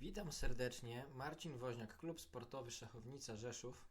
Witam serdecznie, Marcin Woźniak, Klub Sportowy Szachownica Rzeszów.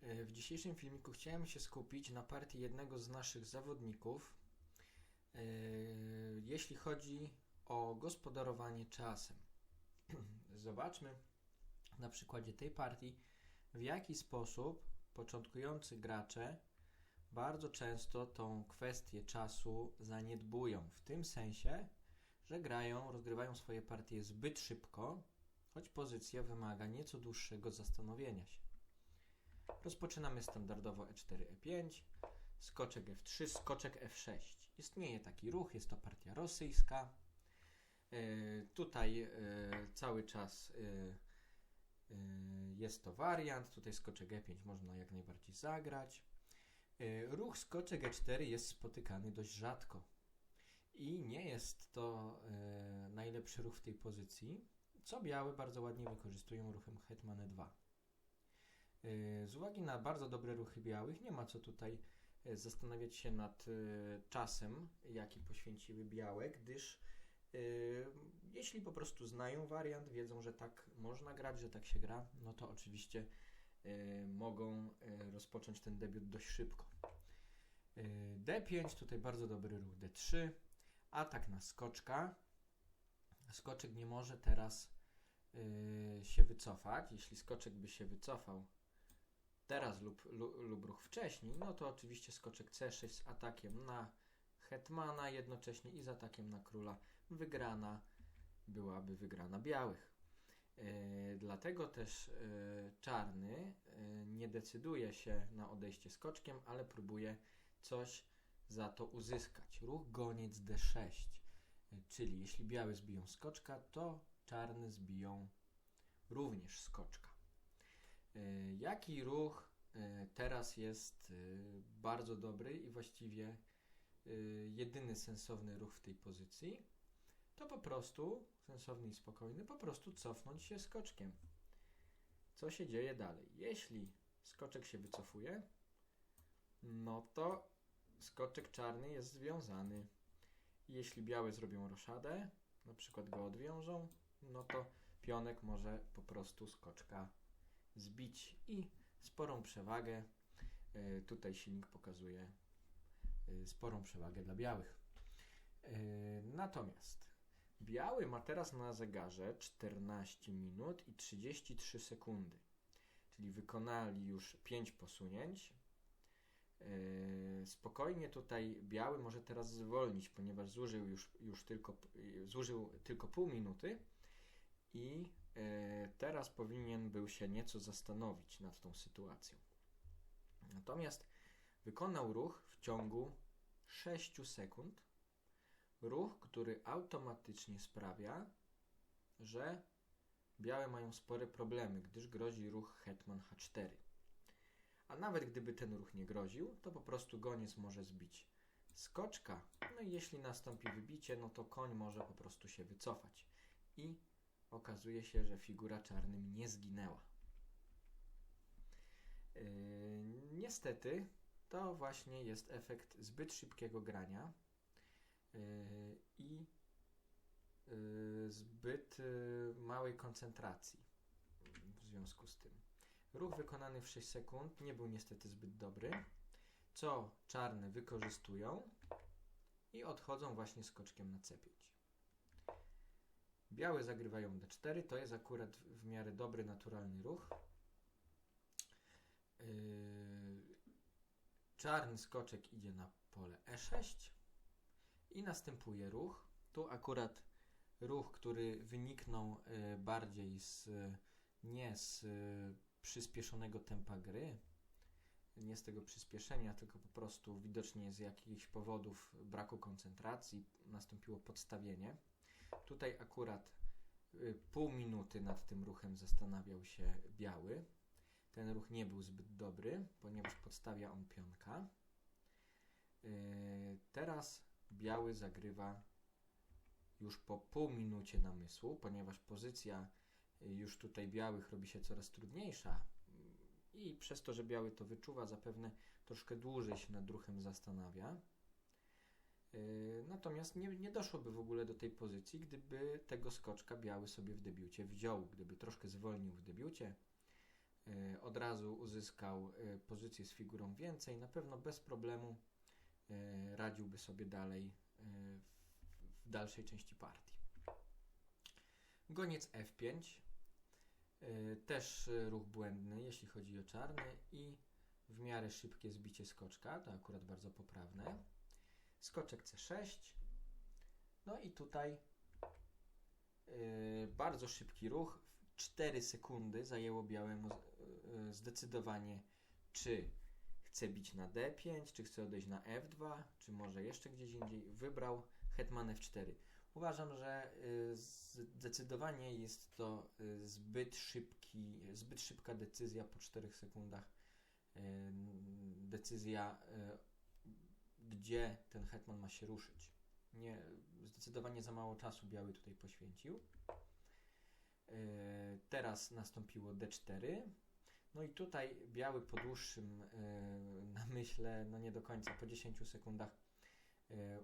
E, W dzisiejszym filmiku chciałem się skupić na partii jednego z naszych zawodników, e, jeśli chodzi o gospodarowanie czasem. Zobaczmy na przykładzie tej partii, w jaki sposób początkujący gracze bardzo często tą kwestię czasu zaniedbują. W tym sensie, że grają, rozgrywają swoje partie zbyt szybko, choć pozycja wymaga nieco dłuższego zastanowienia się. Rozpoczynamy standardowo E e4, E5, skoczek F3, skoczek F6. Istnieje taki ruch, jest to partia rosyjska. E, tutaj e, cały czas e, jest to wariant, tutaj skoczek E5 można jak najbardziej zagrać. Ruch skoczek E4 jest spotykany dość rzadko i nie jest to e, najlepszy ruch w tej pozycji, co białe bardzo ładnie wykorzystują ruchem Hetman E2. E, z uwagi na bardzo dobre ruchy białych, nie ma co tutaj e, zastanawiać się nad e, czasem, jaki poświęciły białe, gdyż jeśli po prostu znają wariant, wiedzą, że tak można grać, że tak się gra, no to oczywiście mogą rozpocząć ten debiut dość szybko. E, D5, tutaj bardzo dobry ruch D3, atak na skoczka. Skoczek nie może teraz y, się wycofać. Jeśli skoczek by się wycofał teraz lub, lub, lub ruch wcześniej, no to oczywiście skoczek C6 z atakiem na hetmana jednocześnie i z atakiem na króla wygrana byłaby wygrana białych. Y, dlatego też y, czarny y, nie decyduje się na odejście skoczkiem, ale próbuje coś za to uzyskać. Ruch goniec D6, y, czyli jeśli białe zbiją skoczka, to czarne zbiją również skoczka. Y, Jaki ruch y, teraz jest y, bardzo dobry i właściwie jedyny sensowny ruch w tej pozycji? To po prostu, sensowny i spokojny, po prostu cofnąć się skoczkiem. Co się dzieje dalej? Jeśli skoczek się wycofuje, no to skoczek czarny jest związany. Jeśli białe zrobią roszadę, na przykład go odwiążą, no to pionek może po prostu skoczka zbić i sporą przewagę. y, Tutaj silnik pokazuje y, sporą przewagę dla białych. Y, Natomiast biały ma teraz na zegarze 14 minut i 33 sekundy, czyli wykonali już 5 posunięć. Yy, spokojnie tutaj biały może teraz zwolnić, ponieważ zużył już, już tylko, zużył tylko pół minuty i yy, teraz powinien był się nieco zastanowić nad tą sytuacją. Natomiast wykonał ruch w ciągu 6 sekund. Ruch, który automatycznie sprawia, że białe mają spore problemy, gdyż grozi ruch hetman h4. A nawet gdyby ten ruch nie groził, to po prostu goniec może zbić skoczka. No i jeśli nastąpi wybicie, no to koń może po prostu się wycofać. I okazuje się, że figura czarnym nie zginęła. Yy, niestety, to właśnie jest efekt zbyt szybkiego grania yy, i yy, zbyt yy, małej koncentracji w związku z tym. Ruch wykonany w 6 sekund nie był niestety zbyt dobry, co czarne wykorzystują i odchodzą właśnie skoczkiem na C5. Białe zagrywają D4, to jest akurat w miarę dobry, naturalny ruch. Yy, czarny skoczek idzie na pole E6 i następuje ruch. Tu akurat ruch, który wyniknął yy, bardziej z nie z yy, przyspieszonego tempa gry, nie z tego przyspieszenia, tylko po prostu widocznie z jakichś powodów braku koncentracji nastąpiło podstawienie. Tutaj akurat y, pół minuty nad tym ruchem zastanawiał się biały. Ten ruch nie był zbyt dobry, ponieważ podstawia on pionka. Y, teraz biały zagrywa już po pół minucie namysłu, ponieważ pozycja już tutaj białych robi się coraz trudniejsza i przez to, że biały to wyczuwa, zapewne troszkę dłużej się nad ruchem zastanawia. Yy, Natomiast nie, nie doszłoby w ogóle do tej pozycji, gdyby tego skoczka biały sobie w debiucie wziął, gdyby troszkę zwolnił w debiucie, yy, od razu uzyskał yy, pozycję z figurą więcej, na pewno bez problemu radziłby sobie dalej w, dalszej części partii. Goniec F5, yy, też yy, ruch błędny, jeśli chodzi o czarny i w miarę szybkie zbicie skoczka, to akurat bardzo poprawne skoczek C6. No i tutaj yy, bardzo szybki ruch. 4 sekundy zajęło białemu zdecydowanie, czy chce bić na D5, czy chce odejść na F2, czy może jeszcze gdzieś indziej. Wybrał hetman F4. Uważam, że yy, zdecydowanie jest to yy, zbyt szybki, zbyt szybka decyzja po 4 sekundach. Yy, decyzja gdzie ten hetman ma się ruszyć. Nie, zdecydowanie za mało czasu biały tutaj poświęcił. Teraz nastąpiło d4. No i tutaj biały po dłuższym namyśle, no nie do końca, po 10 sekundach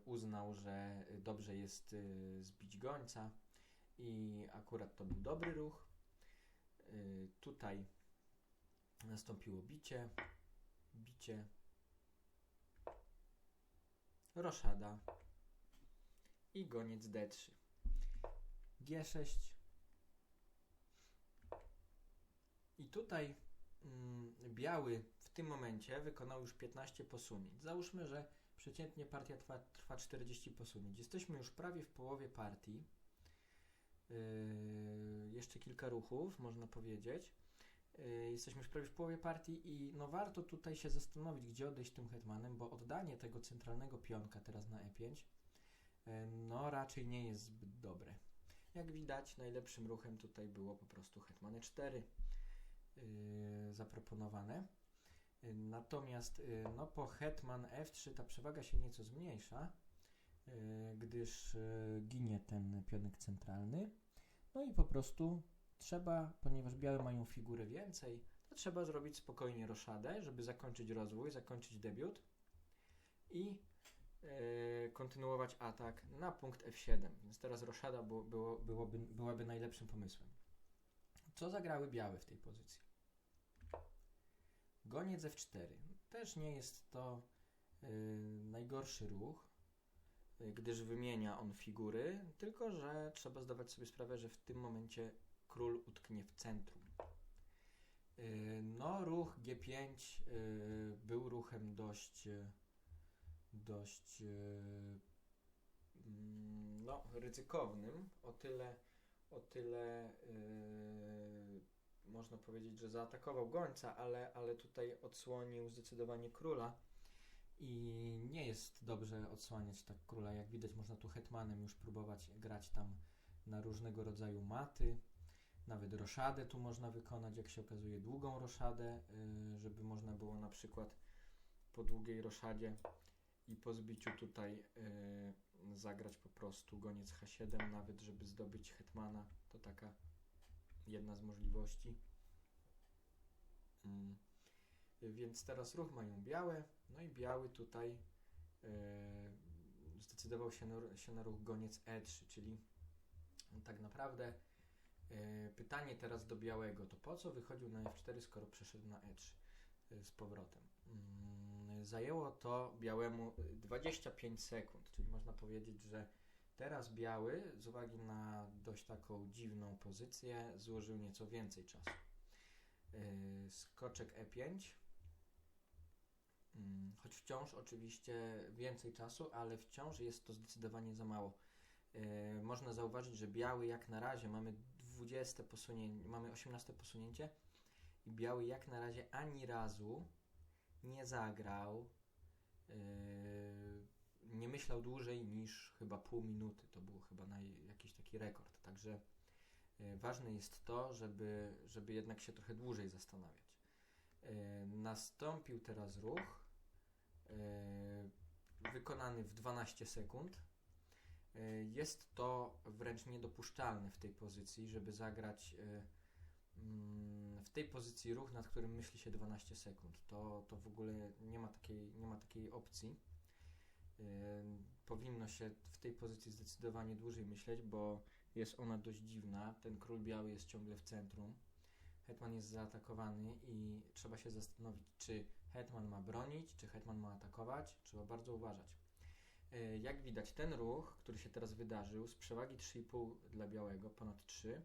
uznał, że dobrze jest yy, zbić gońca i akurat to był dobry ruch. Yy, tutaj nastąpiło bicie, bicie, roszada i goniec d3. g6 i tutaj mm, biały w tym momencie wykonał już 15 posunięć. Załóżmy, że przeciętnie partia trwa, trwa 40 posunięć. Jesteśmy już prawie w połowie partii. Yy, jeszcze kilka ruchów, można powiedzieć. Yy, jesteśmy już prawie w połowie partii i no warto tutaj się zastanowić, gdzie odejść tym hetmanem, bo oddanie tego centralnego pionka teraz na e5 yy, no raczej nie jest zbyt dobre. Jak widać, najlepszym ruchem tutaj było po prostu hetman e4 yy, zaproponowane. Yy, natomiast yy, no po hetman f3 ta przewaga się nieco zmniejsza, yy, gdyż ginie ten pionek centralny. No i po prostu trzeba, ponieważ białe mają figurę więcej, to trzeba zrobić spokojnie roszadę, żeby zakończyć rozwój, zakończyć debiut i kontynuować atak na punkt F7. Więc teraz roszada było, było, byłoby, byłaby najlepszym pomysłem. Co zagrały białe w tej pozycji? Goniec F4. Też nie jest to e, najgorszy ruch, e, gdyż wymienia on figury, tylko że trzeba zdawać sobie sprawę, że w tym momencie król utknie w centrum. Yy, No, ruch G5 yy, był ruchem dość, dość mm, no, ryzykownym. O tyle, o tyle yy, można powiedzieć, że zaatakował gońca, ale, ale tutaj odsłonił zdecydowanie króla. I nie jest dobrze odsłaniać tak króla. Jak widać, można tu hetmanem już próbować grać tam na różnego rodzaju maty. Nawet roszadę tu można wykonać, jak się okazuje, długą roszadę, yy, żeby można było na przykład po długiej roszadzie i po zbiciu tutaj yy, zagrać po prostu goniec H7, nawet żeby zdobyć hetmana. To taka jedna z możliwości. Mm. Więc teraz ruch mają białe, no i biały tutaj yy, zdecydował się na, się na ruch goniec E3, czyli tak naprawdę E, Pytanie teraz do białego, to po co wychodził na F4, skoro przeszedł na E3 e, z powrotem? Mm, Zajęło to białemu 25 sekund, czyli można powiedzieć, że teraz biały z uwagi na dość taką dziwną pozycję złożył nieco więcej czasu. E, Skoczek E5, Mm, choć wciąż oczywiście więcej czasu, ale wciąż jest to zdecydowanie za mało. E, Można zauważyć, że biały jak na razie mamy 20 posunięcie, mamy 18 posunięcie i biały jak na razie ani razu nie zagrał, yy, nie myślał dłużej niż chyba pół minuty. To był chyba jakiś taki rekord. Także ważne jest to, żeby, żeby jednak się trochę dłużej zastanawiać. Yy, nastąpił teraz ruch yy, wykonany w 12 sekund. Jest to wręcz niedopuszczalne w tej pozycji, żeby zagrać mm, w tej pozycji ruch, nad którym myśli się 12 sekund. To, to w ogóle nie ma takiej, nie ma takiej opcji. Powinno się w tej pozycji zdecydowanie dłużej myśleć, bo jest ona dość dziwna. Ten król biały jest ciągle w centrum. Hetman jest zaatakowany i trzeba się zastanowić, czy hetman ma bronić, czy hetman ma atakować. Trzeba bardzo uważać. E, Jak widać, ten ruch, który się teraz wydarzył, z przewagi 3,5 dla białego, ponad 3,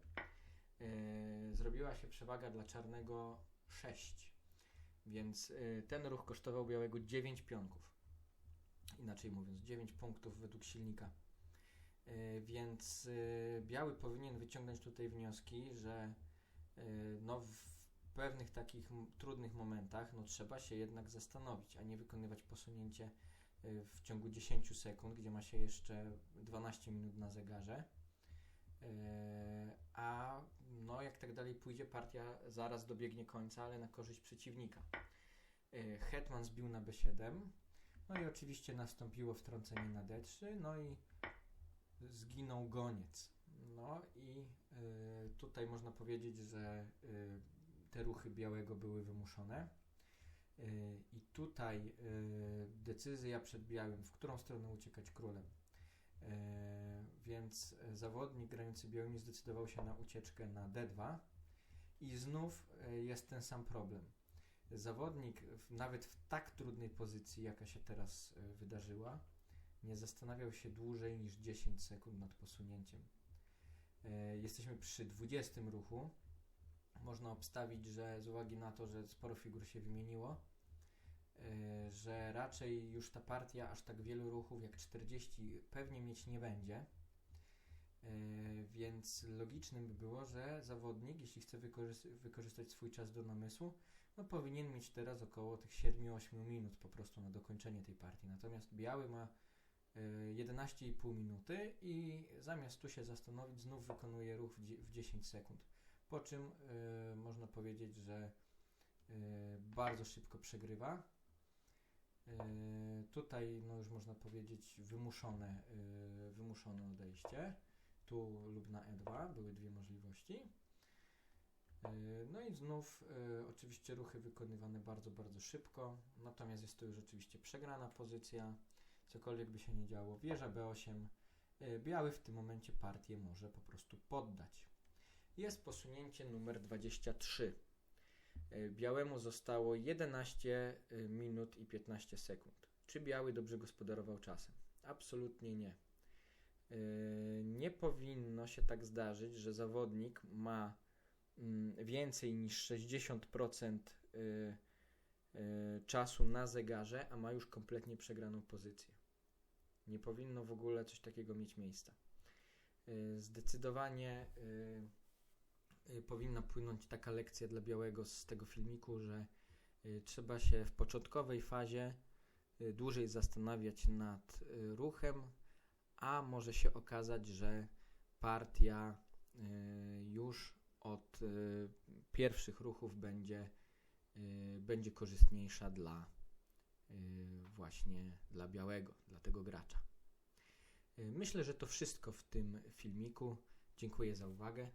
e, zrobiła się przewaga dla czarnego 6. Więc e, ten ruch kosztował białego 9 pionków. Inaczej mówiąc, 9 punktów według silnika. E, Więc e, biały powinien wyciągnąć tutaj wnioski, że e, no w pewnych takich trudnych momentach no trzeba się jednak zastanowić, a nie wykonywać posunięcie w ciągu 10 sekund, gdzie ma się jeszcze 12 minut na zegarze. A no jak tak dalej pójdzie, partia zaraz dobiegnie końca, ale na korzyść przeciwnika. Hetman zbił na B7. No i oczywiście nastąpiło wtrącenie na D3, no i zginął goniec. No i y, tutaj można powiedzieć, że y, te ruchy białego były wymuszone. Y, I tutaj y, decyzja przed białym, w którą stronę uciekać królem. Y, więc zawodnik grający białymi zdecydował się na ucieczkę na D2 i znów jest ten sam problem. Zawodnik nawet w tak trudnej pozycji, jaka się teraz wydarzyła, nie zastanawiał się dłużej niż 10 sekund nad posunięciem. E, Jesteśmy przy 20 ruchu. Można obstawić, że z uwagi na to, że sporo figur się wymieniło, e, że raczej już ta partia aż tak wielu ruchów jak 40 pewnie mieć nie będzie. E, Więc logicznym by było, że zawodnik, jeśli chce wykorzys- wykorzystać swój czas do namysłu, no powinien mieć teraz około tych 7-8 minut po prostu na dokończenie tej partii. Natomiast biały ma 11,5 minuty i zamiast tu się zastanowić, znów wykonuje ruch w, dzie- w 10 sekund. Po czym y, można powiedzieć, że y, bardzo szybko przegrywa. Y, tutaj no już można powiedzieć wymuszone, y, wymuszone odejście. Tu lub na E2 były dwie możliwości. Y, No i znów y, oczywiście ruchy wykonywane bardzo, bardzo szybko. Natomiast jest to już oczywiście przegrana pozycja cokolwiek by się nie działo, wieża B8, y, biały w tym momencie partię może po prostu poddać. Jest posunięcie numer 23. Y, Białemu zostało 11 y, minut i 15 sekund. Czy biały dobrze gospodarował czasem? Absolutnie nie. Nie powinno się tak zdarzyć, że zawodnik ma mm, więcej niż 60% y, y, czasu na zegarze, a ma już kompletnie przegraną pozycję. Nie powinno w ogóle coś takiego mieć miejsca. Y, Zdecydowanie y, y, powinna płynąć taka lekcja dla białego z tego filmiku, że trzeba się w początkowej fazie dłużej zastanawiać nad ruchem, a może się okazać, że partia już od pierwszych ruchów będzie, będzie korzystniejsza dla właśnie dla białego, dla tego gracza. Y, Myślę, że to wszystko w tym filmiku. Dziękuję za uwagę.